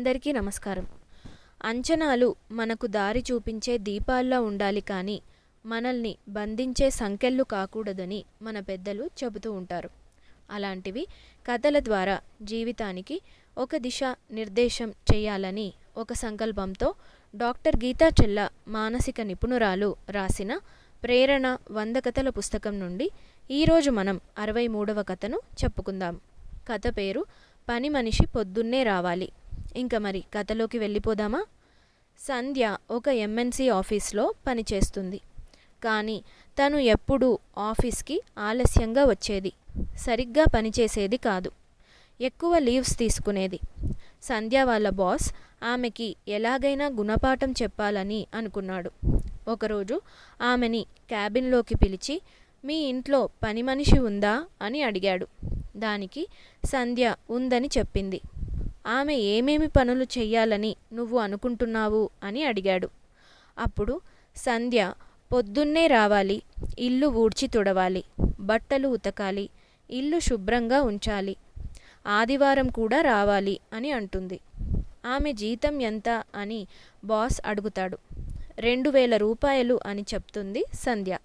అందరికీ నమస్కారం. అంచనాలు మనకు దారి చూపించే దీపాల్లా ఉండాలి కానీ మనల్ని బంధించే సంకెళ్ళు కాకూడదని మన పెద్దలు చెబుతూ ఉంటారు. అలాంటివి కథల ద్వారా జీవితానికి ఒక దిశ నిర్దేశం చేయాలని ఒక సంకల్పంతో డాక్టర్ గీతా చెల్ల మానసిక నిపుణురాలు రాసిన ప్రేరణ వంద కథల పుస్తకం నుండి ఈరోజు మనం అరవై మూడవ కథను చెప్పుకుందాం. కథ పేరు పని మనిషి పొద్దున్నే రావాలి. ఇంకా మరి కథలోకి వెళ్ళిపోదామా? సంధ్య ఒక ఎంఎన్సి ఆఫీస్లో పనిచేస్తుంది. కానీ తను ఎప్పుడూ ఆఫీస్కి ఆలస్యంగా వచ్చేది. సరిగ్గా పనిచేసేది కాదు. ఎక్కువ లీవ్స్ తీసుకునేది. సంధ్య వాళ్ళ బాస్ ఆమెకి ఎలాగైనా గుణపాఠం చెప్పాలని అనుకున్నాడు. ఒకరోజు ఆమెని క్యాబిన్లోకి పిలిచి మీ ఇంట్లో పని మనిషి ఉందా? అని అడిగాడు. దానికి సంధ్య ఉందని చెప్పింది. ఆమె ఏమేమి పనులు చెయ్యాలని నువ్వు అనుకుంటున్నావు అని అడిగాడు. అప్పుడు సంధ్య పొద్దున్నే రావాలి ఇల్లు ఊడ్చి తుడవాలి బట్టలు ఉతకాలి ఇల్లు శుభ్రంగా ఉంచాలి ఆదివారం కూడా రావాలి అని అంటుంది. ఆమె జీతం ఎంత అని బాస్ అడుగుతాడు. రెండు వేల రూపాయలు అని చెప్తుంది సంధ్య.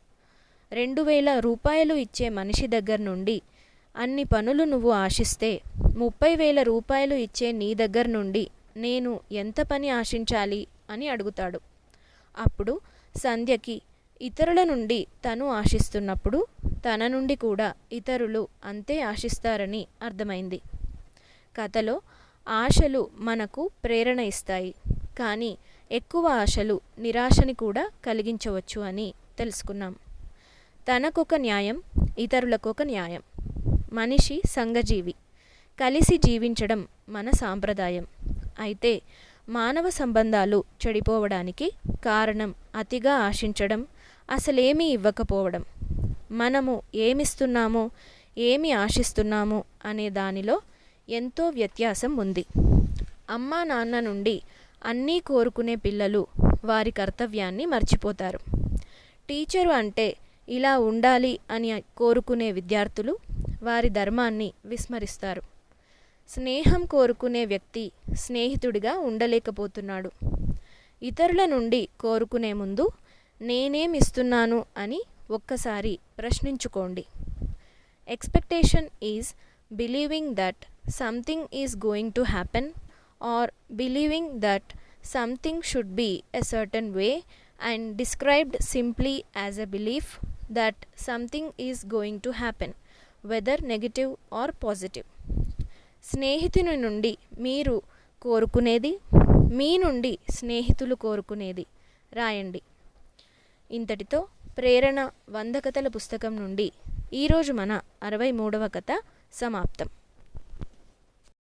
రెండు వేల రూపాయలు ఇచ్చే మనిషి దగ్గర నుండి అన్ని పనులు నువ్వు ఆశిస్తే ముప్పై వేల రూపాయలు ఇచ్చే నీ దగ్గర నుండి నేను ఎంత పని ఆశించాలి అని అడుగుతాడు. అప్పుడు సంధ్యకి ఇతరుల నుండి తను ఆశిస్తున్నప్పుడు తన నుండి కూడా ఇతరులు అంతే ఆశిస్తారని అర్థమైంది. కథలో ఆశలు మనకు ప్రేరణ ఇస్తాయి కానీ ఎక్కువ ఆశలు నిరాశని కూడా కలిగించవచ్చు అని తెలుసుకున్నాం. తనకొక న్యాయం ఇతరులకొక న్యాయం. మనిషి సంఘజీవి. కలిసి జీవించడం మన సాంప్రదాయం. అయితే మానవ సంబంధాలు చెడిపోవడానికి కారణం అతిగా ఆశించడం అసలేమీ ఇవ్వకపోవడం. మనము ఏమిస్తున్నామో ఏమి ఆశిస్తున్నామో అనే దానిలో ఎంతో వ్యత్యాసం ఉంది. అమ్మా నాన్న నుండి అన్నీ కోరుకునే పిల్లలు వారి కర్తవ్యాన్ని మర్చిపోతారు. టీచరు అంటే ఇలా ఉండాలి అని కోరుకునే విద్యార్థులు వారి ధర్మాన్ని విస్మరిస్తారు. స్నేహం కోరుకునే వ్యక్తి స్నేహితుడిగా ఉండలేకపోతున్నాడు. ఇతరుల నుండి కోరుకునే ముందు నేనేమిస్తున్నాను అని ఒక్కసారి ప్రశ్నించుకోండి. Expectation is believing that something is going to happen or believing that something should be a certain way and described simply as a belief that something is going to happen. Whether negative or positive స్నేహితుని నుండి మీరు కోరుకునేది మీ నుండి స్నేహితులు కోరుకునేది రాయండి. ఇంతటితో ప్రేరణ వంద కథల పుస్తకం నుండి ఈరోజు మన అరవై మూడవ కథ సమాప్తం.